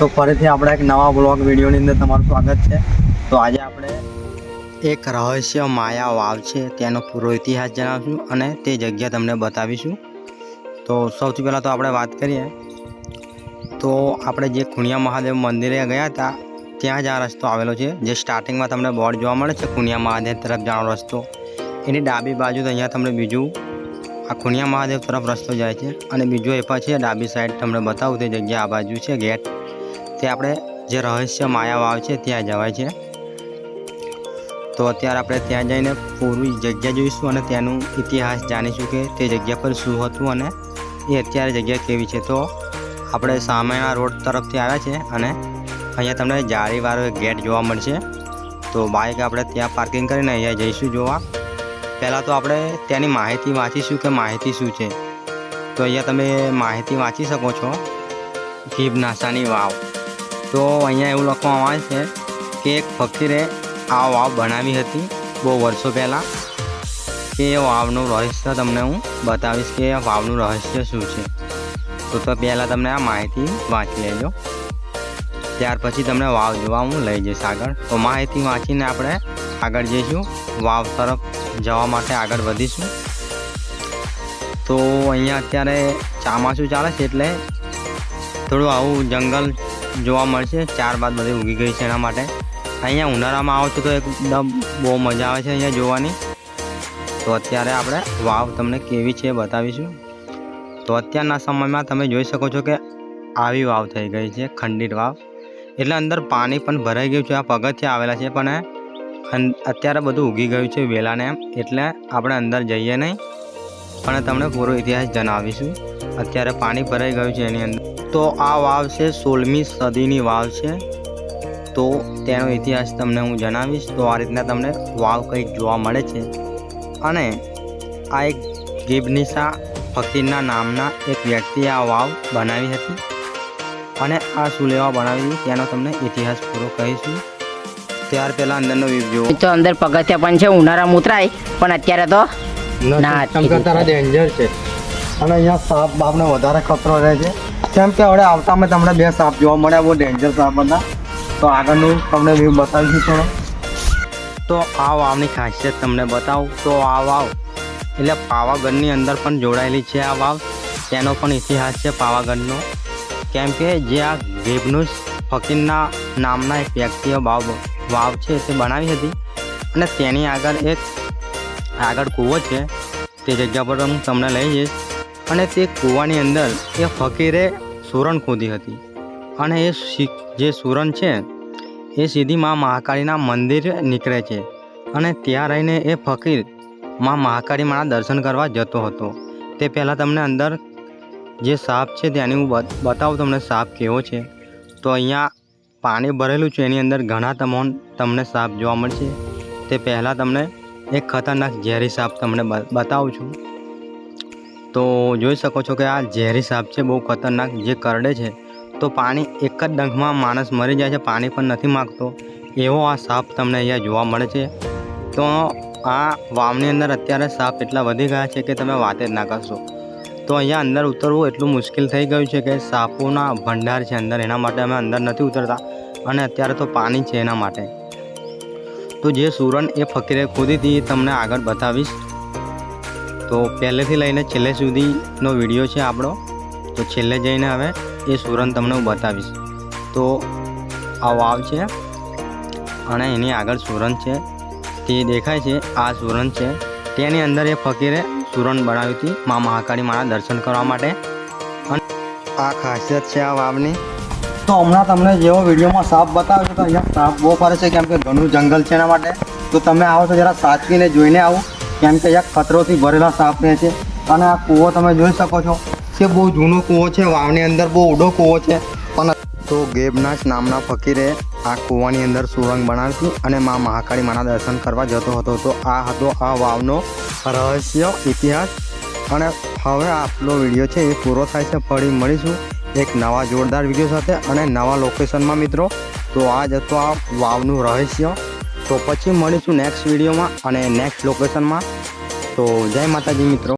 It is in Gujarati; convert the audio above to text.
તો ફરીથી આપણે એક નવા બ્લોગ વિડીયોની અંદર તમારું સ્વાગત છે. તો આજે આપણે એક રહસ્ય માયા વાવ છે, તેનો પૂરો ઇતિહાસ જણાવીશું અને તે જગ્યા તમને બતાવીશું. તો સૌથી પહેલાં તો આપણે વાત કરીએ. તો આપણે જે ખુણિયા મહાદેવ મંદિરે ગયા હતા, ત્યાં જ આ રસ્તો આવેલો છે, જે સ્ટાર્ટિંગમાં તમને બોર્ડ જોવા મળે છે ખુણિયા મહાદેવ તરફ જવાનો રસ્તો. એની ડાબી બાજુ તો અહીંયા તમને બીજું આ ખુણિયા મહાદેવ તરફ રસ્તો જાય છે અને બીજો એ પછી ડાબી સાઈડ તમને બતાવું, તે જગ્યા આ બાજુ છે ગેટ તે આપણે જે રહસ્ય માયા વાવ છે, ત્યાં જવાય છે. તો અત્યારે આપણે ત્યાં જઈને પૂરી જગ્યા જોઈશું અને ત્યાંનું ઇતિહાસ જાણીશું કે તે જગ્યા પર શું હતું અને એ અત્યારે જગ્યા કેવી છે. તો આપણે સામેના રોડ તરફથી આવ્યા છે અને અહીંયા તમને જાળીવાળો ગેટ જોવા મળશે. તો બાઇક આપણે ત્યાં પાર્કિંગ કરીને અહીંયા જઈશું જોવા. પહેલાં તો આપણે ત્યાંની માહિતી વાંચીશું કે માહિતી શું છે. તો અહીંયા તમે માહિતી વાંચી શકો છો. ગીબનાસાની વાવ. તો અહીંયા એવું લખવામાં આવે છે કે એક ફકીરે આ વાવ બનાવી હતી બહુ વર્ષો પહેલાં. કે એ વાવનું રહસ્ય તમને હું બતાવીશ કે આ વાવનું રહસ્ય શું છે. તો તો પહેલાં તમને આ માહિતી વાંચી લેજો. ત્યાર પછી તમને વાવ જોવા હું લઈ જઈશ આગળ. તો માહિતી વાંચીને આપણે આગળ જઈશું. વાવ તરફ જવા માટે આગળ વધીશું. તો અહીંયા અત્યારે ચામાસું ચાલે છે એટલે થોડું આવું જંગલ જોવા મળશે. ચાર બાદ બધી ઉગી ગઈ છે એના માટે. અહીંયા ઉનાળામાં આવો છો તો એકદમ બહુ મજા આવે છે અહીંયા જોવાની. તો અત્યારે આપણે વાવ તમને કેવી છે બતાવીશું. તો અત્યારના સમયમાં તમે જોઈ શકો છો કે આવી વાવ થઈ ગઈ છે, ખંડિત વાવ. એટલે અંદર પાણી પણ ભરાઈ ગયું છે, આ પગથિયા આવેલા છે, પણ અત્યારે બધું ઉગી ગયું છે વેલાને એમ. એટલે આપણે અંદર જઈએ નહીં. પણ તમને પૂરો ઇતિહાસ જણાવીશું. અત્યારે પાણી ભરાઈ ગયું છે એની અંદર. તો આ વાવ છે સોળમી સદીની વાવ છે. તો તેનો ઇતિહાસ તમને હું જણાવીશ. તો આ રીતના તમને વાવ કંઈક જોવા મળે છે. અને આ એક ગિબનિસા ફકીરના નામના એક વ્યક્તિએ આ વાવ બનાવી હતી. અને આ શું લેવા બનાવી હતી તેનો તમને ઇતિહાસ પૂરો કહીશું. ત્યાર પહેલાં અંદરનો વ્યૂ જુઓ તો અંદર પગથિયા પણ છે ઉનાળામાં ઉતરાય પણ અત્યારે તો ના, ડેન્જર છે. અને અહીંયા સાપ બાપને વધારે ખતરો રહે છે. કેમ કે હવે આવતામાં તમને બે સાપ જોવા મળ્યા, બહુ ડેન્જર સાપ હતા. તો આગળનું તમને વ્યૂ બતાવીશું થોડો. તો આ વાવની ખાસિયત તમને બતાવું. તો આ વાવ એટલે પાવાગઢની અંદર પણ જોડાયેલી છે આ વાવ તેનો પણ ઇતિહાસ છે પાવાગઢનો. કેમ કે જે આ ગેબનુસ ફકીરના નામના એક વ્યક્તિએ વાવ વાવ છે તે બનાવી હતી. અને તેની આગળ એક આગળ કૂવો છે. તે જગ્યા પર હું તમને લઈ જઈશ. અને તે કૂવાની અંદર એ ફકીરે સુરણ ખોદી હતી. અને એ જે સુરણ છે, એ સીધી મા મહાકાળીના મંદિર નીકળે છે. અને ત્યાં રહીને એ ફકીર મા મહાકાળી માના દર્શન કરવા જતો હતો. તે પહેલાં તમને અંદર જે સાપ છે ત્યાંની હું બતાવું તમને સાપ કેવો છે. તો અહીંયા પાણી ભરેલું છે, એની અંદર ઘણા તમોન તમને સાપ જોવા મળશે. તે પહેલાં તમને એક ખતરનાક ઝેરી સાપ તમને બતાવું છું. તો જોઈ શકો છો કે આ ઝેરી સાપ છે, બહુ ખતરનાક જે કરડે છે. તો પાણી એક જ ડંખમાં માણસ મરી જાય છે, પાણી પણ નથી માગતો. એવો આ સાપ તમને અહીંયા જોવા મળે છે. તો આ વાવની અંદર અત્યારે સાપ એટલા વધી ગયા છે કે તમે વાત જ ના કરશો. તો અહીંયા અંદર ઉતરવું એટલું મુશ્કેલ થઈ ગયું છે કે સાપોના ભંડાર છે અંદર, એના માટે અમે અંદર નથી ઉતરતા. અને અત્યારે તો પાણી છે એના માટે. તો જે સુરણ એ ફકીરે ખોદી હતી એ તમને આગળ બતાવીશ. તો પહેલેથી લઈને છેલ્લે સુધીનો વીડિયો છે આપણો. તો છેલ્લે જઈને હવે એ સુરણ તમને હું બતાવીશ. તો આ વાવ છે. અને એની આગળ સુરણ છે. તે દેખાય છે, આ સુરણ છે. તેની અંદર એ ફકીરે સુરણ બનાવી હતી મા મહાકાળી માના દર્શન કરવા માટે. અને આ ખાસિયત છે આ વાવની. તો હમણાં તમને જેવો વિડીયોમાં સાપ બતાવ્યો તો અહીંયા સાપ બહુ ફરે છે, કેમ કે ઘણું જંગલ છે એના માટે. તો તમે આવો તો જરા સાચવીને જોઈને આવો. કેમ કે અહીંયા ખતરોથી ભરેલા સાપ રહે છે. અને આ કૂવો તમે જોઈ શકો છો કે બહુ જૂનો કૂવો છે, વાવની અંદર બહુ ઊંડો કૂવો છે. પણ તો ગેબનાશ નામના ફકીરે આ કૂવાની અંદર સુરંગ બનાવી અને મા મહાકાળી માના દર્શન કરવા જતો હતો. તો આ હતો આ વાવનો રહસ્ય ઇતિહાસ. અને હવે આપણો વીડિયો છે એ પૂરો થાય છે. ફરી મળીશું એક નવા જોરદાર વીડિયો સાથે અને નવા લોકેશનમાં મિત્રો. તો આ જ હતો આ વાવનું રહસ્ય. તો પછી મળીશું નેક્સ્ટ વિડીયોમાં અને નેક્સ્ટ લોકેશનમાં તો જય માતાજી મિત્રો.